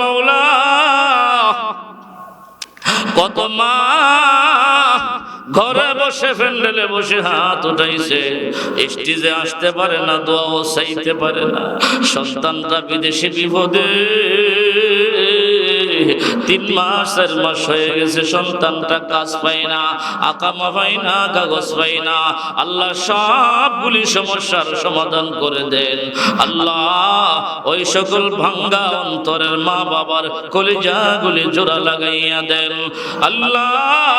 মৌলা, কত মা ঘরে বসে ফ্যান্ডেলে বসে হাত উঠাইছে। স্টেজে আসতে পারে না, দোয়াও চাইতে পারে না। সন্তানটা বিদেশে বিপদে। তিন মাস চার মাস হয়ে গেছে, সন্তানটা কাজ পায় না, আকামা পায় না, কাগজ পায় না। আল্লাহ সবগুলি সমস্যার সমাধান করে দেন। আল্লাহ ওই সকল ভাঙ্গা অন্তরের মা বাবার কলিজাগুলি জোড়া লাগাইয়া দেন। আল্লাহ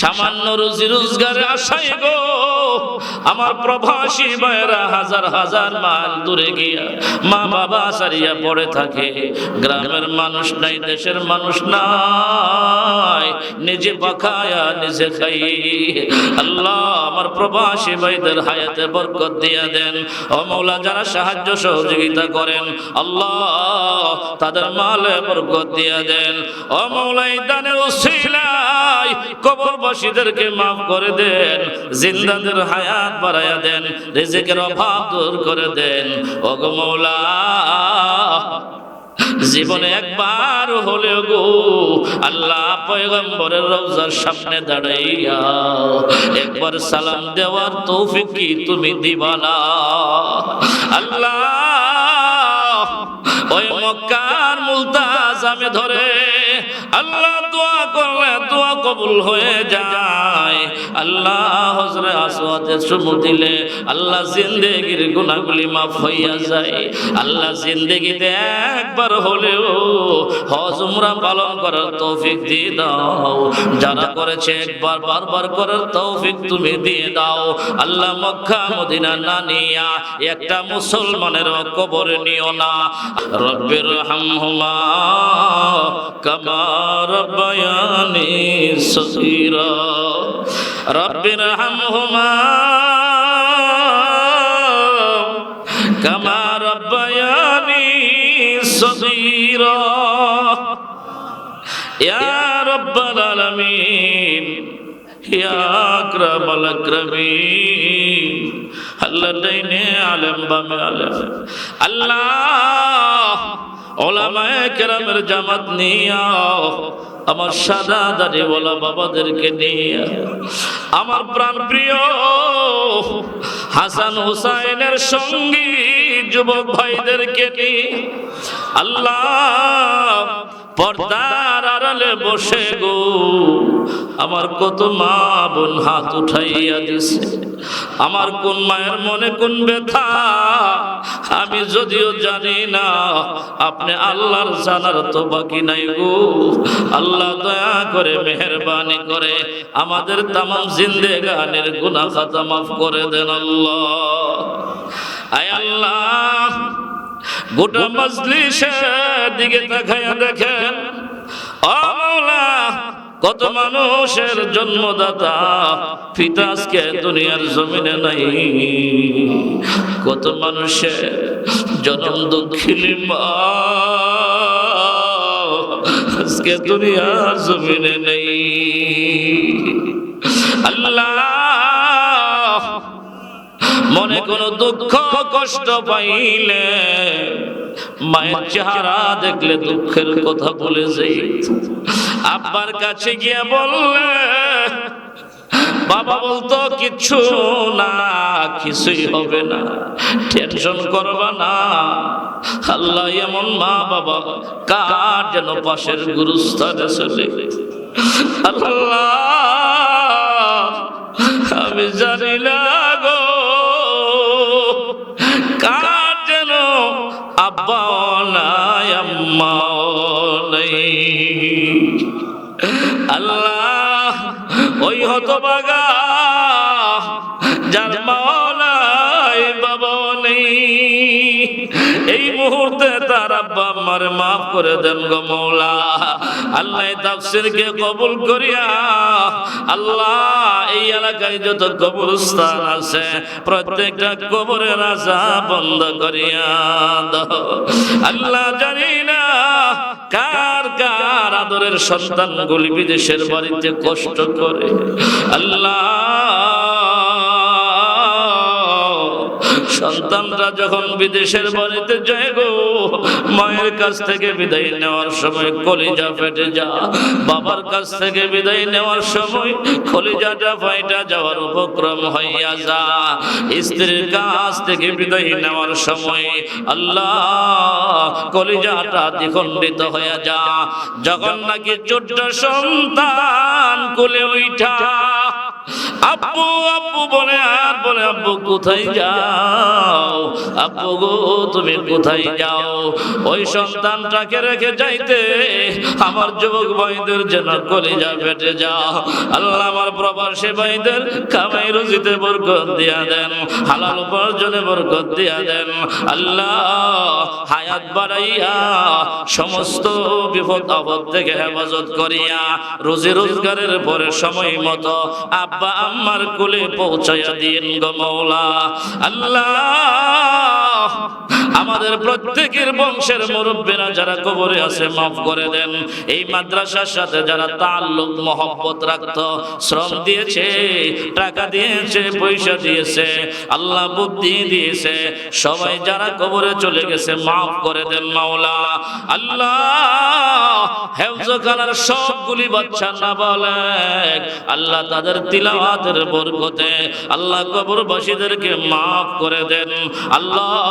সামান্য রুজি রোজগারের আশায় গো আমার প্রবাসী ভাইয়েরা হাজার হাজার মাইল দূরে গিয়া মা বাবা সারিয়া পড়ে থাকে। গ্রামের মানুষ নাই, দেশের মানুষ নাই। নিজে পাখায়া, নিজে খাই। আল্লাহ আমার প্রবাসী ভাইদের হায়াতে বরকত দিয়া দেন। ও মৌলা, যারা সাহায্য সহযোগিতা করেন, আল্লাহ তাদের মালে বরকত দিয়া দেন। ও মৌলাই দানের উসিলাই কবরবাসীদেরকে মাফ করে দেন। জিন্দাদের হায়াত বাড়ায়া দেন, রিজিকের অভাব দূর করে দেন। ও গো মৌলা, জীবনে একবার হলেও গো, আল্লাহ পয়গম্বরের রওজার সামনে দাঁড়াইয়া একবার সালাম দেওয়ার তৌফিক কি তুমি দিবা না? আল্লাহ, ওই মক্কার মুলতাজ আমি ধরে, আল্লাহ কবুল হয়ে যায়। আল্লাহ হজরে আসওয়াদের চুমু দিলে আল্লাহ জিন্দেগির গুনাহগুলি মাফ হইয়া যায়। আল্লাহ জিন্দেগিতে একবার হলেও হজ, উমরা পালন করার তৌফিক দিয়ে দাও। যারা করেছে একবার, বারবার করার তৌফিক তুমি দিয়ে দাও। আল্লাহ মক্কা, মদিনা না নিয়া একটা মুসলমানের কবর নিও না। রব্বির হামহুমা কামা রব্বায়ানি হামহুমা। কামা রব্বায়ানি সগীরা। ইয়া রব্বাল আলামিন ইয়া আকরামাল আকরামিন। আল্লাহ ডাইনে আলেম, বামে আলেম। আল্লাহ, ওলামায়ে কেরামের জামাত নিয়া, আমার সাদা দাড়ি বলা বাবাদেরকে নিয়ে, আমার প্রাণ প্রিয় হাসান হুসাইনের সঙ্গী যুবক ভাইদেরকে নিয়ে, আল্লাহ পর্দার আড়ালে বসে গো। আমার কত মা বোন হাত উঠাইয়া দিছে। আমার কোন মায়ের মনে কোন ব্যথা? আমি যদিও জানি না, আপনি আল্লাহর জানার তো বাকি নাই গো? আল্লাহ দয়া করে, মেহরবানি করে আমাদের তামাম জিন্দেগানের গুনাহ খাতা মাফ করে দেন আল্লাহ। আয় আল্লাহ, গোটা মজলিসের দিকে তাকাইয়া দেখেন। ও মাওলা কত মানুষের জন্মদাতা, পিতা আজকে দুনিয়ার জমিনে নাই। কত মানুষের জন্ম দুঃখিনী মা, আজকে দুনিয়ার জমিনে নেই। আল্লাহ, মনে কোনো দুঃখ, কষ্ট পাইলে মায়ের চেহারা দেখলে দুঃখের কথা বলে যাই। আব্বার কাছে গিয়ে বললে, বাবা বলতো কিছু না, কিছুই হবে না, টেনশন করবা না। আল্লাহ এমন মা বাবা, কার যেন পাশের গুরুস্থানে চলে আল্লাহ, আমি জানি না গো, কার যেন আব্বা নাই, আম্মা আল্লাহ, ওই হতবাগা যার মা নাই বাবা নেই। এই মুহূর্তে তার আব্বা আমার মাফ করে দেন গো মৌলা আল্লাহ তাফসিরকে কবুল করিয়া আল্লাহ এই এলাকায় যত কবরস্থান আছে প্রত্যেকটা কবরের আশা বন্ধ করিয়া আল্লাহ জানি না কার কার আদরের সন্তানগুলি বিদেশের বাড়িতে কষ্ট করে? আল্লাহ! সন্তানরা যখন বিদেশের বাড়িতে যায় গো, মায়ের কাছ থেকে বিদায় নেওয়ার সময় কলিজা ফেটে যা। বাবার কাছ থেকে বিদায় নেওয়ার সময় কলিজাটা ফাইটা যাওয়ার উপক্রম হইয়া যা। স্ত্রীর কাছ থেকে বিদায় নেওয়ার সময় আল্লাহ কলিজাটা দ্বিখণ্ডিত হয়ে যা। যখন নাকি ছোট্ট সন্তান কোলে উঠা আব্বু আব্বু বলে, আর বলে, আব্বু, কোথায় যাও? আব্বু গো, তুমি কোথায় যাও? ওই সন্তানটাকে রেখে যাইতে আমার যুবক ভাইদের যেন কলিজা ফেটে যাও। আল্লাহ আমার প্রবাসী ভাইদের কামাই রুজিতে বরকত দিয়া দেন, হালাল উপার্জনে বরকত দিয়া দেন। আল্লাহ, হায়াত বাড়াইয়া সমস্ত বিপদ আপদ থেকে হেফাজত করিয়া রুজি রোজগারের পরে সময় মতো আব্বা আম্মার কোলে পৌঁছাইয়া দিন গো মৌলা। আল্লাহ আমাদের প্রত্যেকের বংশের মুরব্বীরা যারা কবরে আছে, মাফ করে দেন। এই মাদ্রাসার সাথে যারা তাল্লুক, মহব্বত রাখত, শ্রম দিয়েছে, টাকা দিয়েছে, পয়সা দিয়েছে, আল্লাহ বুদ্ধি দিয়েছে, সবাই যারা কবরে চলে গেছে, মাফ করে দেন মাওলা। আল্লাহ হেফজখানার সবগুলি বাচ্চা না বলে আল্লাহ তাদের তিলাওয়াতের বরকতে আল্লাহ কবরবাসীদেরকে মাফ করে দেন। আল্লাহ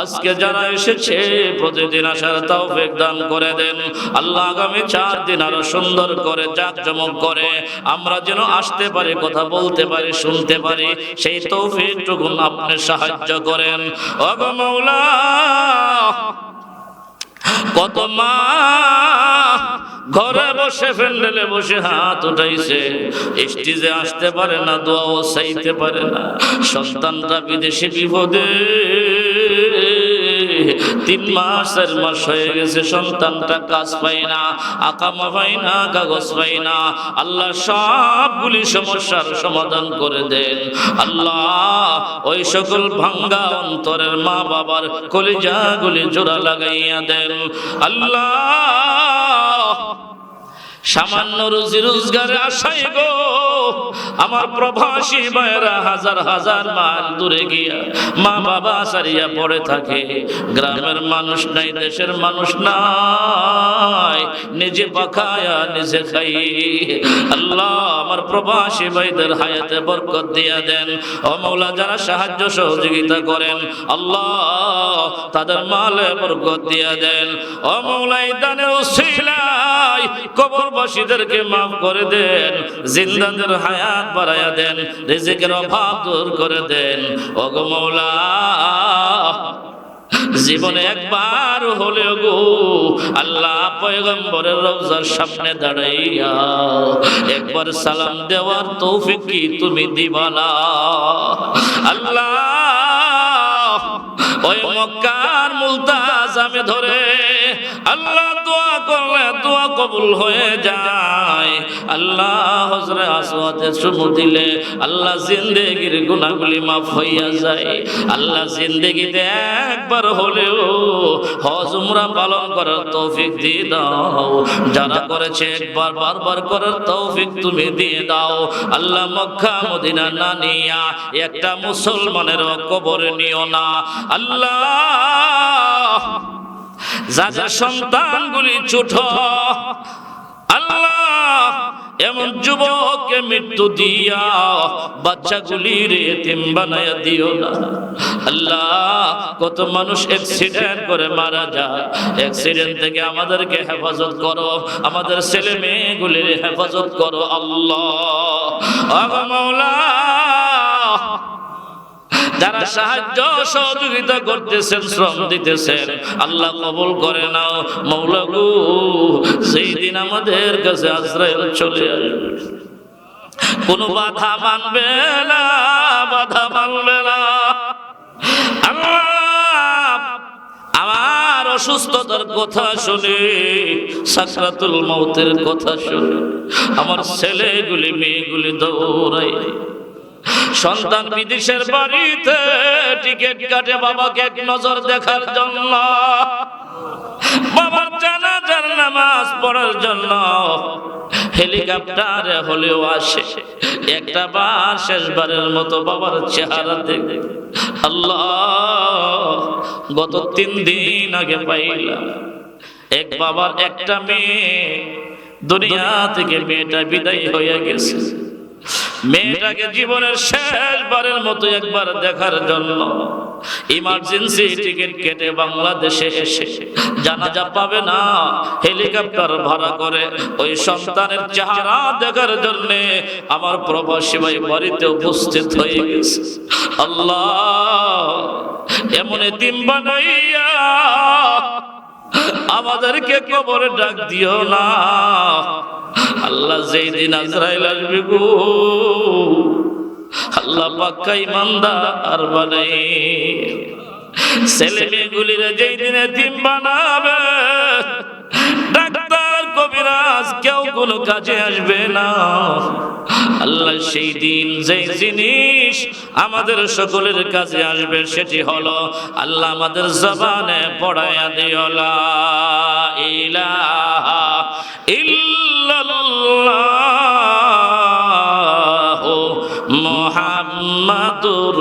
আজকে যারা এসেছে, প্রতিদিন আসার তৌফিক দান করে দেন। আল্লাহ আগামী চার দিন আরও সুন্দর করে জাকজমক করে। আমরা যেন আসতে পারি, কথা বলতে পারি, শুনতে পারি, সেই তৌফিকটুকু আপনি সাহায্য করেন। ওগো মাওলা, কত মা ঘরে বসে ফেন্ডেলে বসে হাত উঠাইছে। স্টেজে আসতে পারে না, দোয়াও চাইতে পারে না। সন্তানটা বিদেশে বিপদে। তিন মাস, চার মাস হয়ে গেছে, সন্তানটা কাজ পাই না, আকামা পাই না, কাগজ পাই না। আল্লাহ সবগুলি সমস্যার সমাধান করে দেন। আল্লাহ ওই সকল ভাঙ্গা অন্তরের মা বাবার কলিজাগুলি জোড়া লাগাইয়া দেন। আল্লাহ সামান্য রুজি রোজগার আশায় গো। আমার প্রবাসী ভাইরা হাজার হাজার মাইল দূরে গিয়া মা বাবা সারিয়া পড়ে থাকে। গ্রামের মানুষ নাই, দেশের মানুষ নাই। নিজে পাখায়া, নিজে খাই আল্লাহ আমার প্রবাসী ভাইদের হায়াতে বরকত দিয়া দেন। ও মৌলা যারা সাহায্য সহযোগিতা করেন, আল্লাহ তাদের মালে বরকত দিয়া দেন। ও মৌলাই উসিলাই কবরবাসীদেরকে মাফ করে দেন। জিন্দাদের হায়াত বাড়ায়া দেন, রিজিকের অভাব দূর করে দেন। ও মৌলা, জীবনে একবার হলেও গো, আল্লাহ পয়গম্বরের রওজার সামনে দাঁড়াইয়া একবার সালাম দেওয়ার তৌফিক কি তুমি দিবানা আল্লাহ, ওই মক্কার মুলতাজ আমি ধরে আল্লাহ দোয়া করলে দোয়া কবুল হয়ে যায়। আল্লাহ হজরে আসওয়াদে চুমু দিলে আল্লাহ জিন্দেগির গুনাহগুলি মাফ হইয়া যায়। আল্লাহ জিন্দেগিতে একবার হলেও হজ, উমরা পালন করার তৌফিক দিয়ে দাও। যারা করেছে একবার, বারবার করার তৌফিক তুমি দিয়ে দাও। আল্লাহ মক্কা, মদিনা না নিয়া একটা মুসলমানের কবরে নিও না। আল্লাহ যাদের সন্তানগুলি ছোট, আল্লাহ এমন যুবককে মৃত্যু দিয়া বাচ্চাগুলি রেতিম বানায়া দিও না। আল্লাহ, কত মানুষ অ্যাক্সিডেন্ট করে মারা যায়। অ্যাক্সিডেন্ট থেকে আমাদেরকে হেফাজত করো, আমাদের ছেলে মেয়েগুলির হেফাজত করো। আল্লাহ মাওলা যারা সাহায্য সহযোগিতা করতেছেন, শ্রম দিতেছেন, আল্লাহ কবুল করে নাও, মৌলাগু, সেই দিন আমাদের কাছে আশ্রয় চলে আসবে। কোনো বাধা মানবে না, বাধা মানবে না। আমার অসুস্থতার কথা শুনে, সাকরাতুল মৌতের কথা শুনে, আমার ছেলেগুলি, মেয়েগুলি দৌড়াই সন্তান বিদেশের বাড়িতে টিকিট কাটে বাবাকে এক নজর দেখার জন্য। বাবার জানাজার নামাজ পড়ার জন্য। হেলিকপ্টারে হলেও আসে। একটা বার শেষবারের মতো বাবার চেহারা দেখে। আল্লাহ, গত তিন দিন আগে পাইলাম। এক বাবার একটা মেয়ে দুনিয়া থেকে মেয়েটা বিদায় হয়ে গেছে। মেয়েটাকে জীবনের শেষবারের মতো একবার দেখার জন্য ইমার্জেন্সি টিকিট কেটে বাংলাদেশে এসে জানাজা পাবে না হেলিকপ্টার ভাড়া করে ওই সন্তানের চেহারা দেখার জন্য আমার প্রবাসী ভাই বাড়িতে উপস্থিত হয়ে গেছে। আল্লাহ এমন তিন বানাইয়া আমাদেরকে কবরে ডাক দিও না। আল্লাহ যেই দিন আজরাইল আসবে গো, আল্লাহ পাক্কা ইমানদার আর বানাই ছেলে মেয়েগুলিরে যেই দিনে দিন বানাবে, ডাক্তার কবিরাজ কেউ কোনো কাজে আসবে না। আল্লাহ সেই দিন যেই জিনিস আমাদের সকলের কাছে আসবে সেটি হলো, আল্লাহ আমাদের জবানে পড়ায়া দিও, লা ইলাহা ইল্লাল্লাহ মুহাম্মাদুর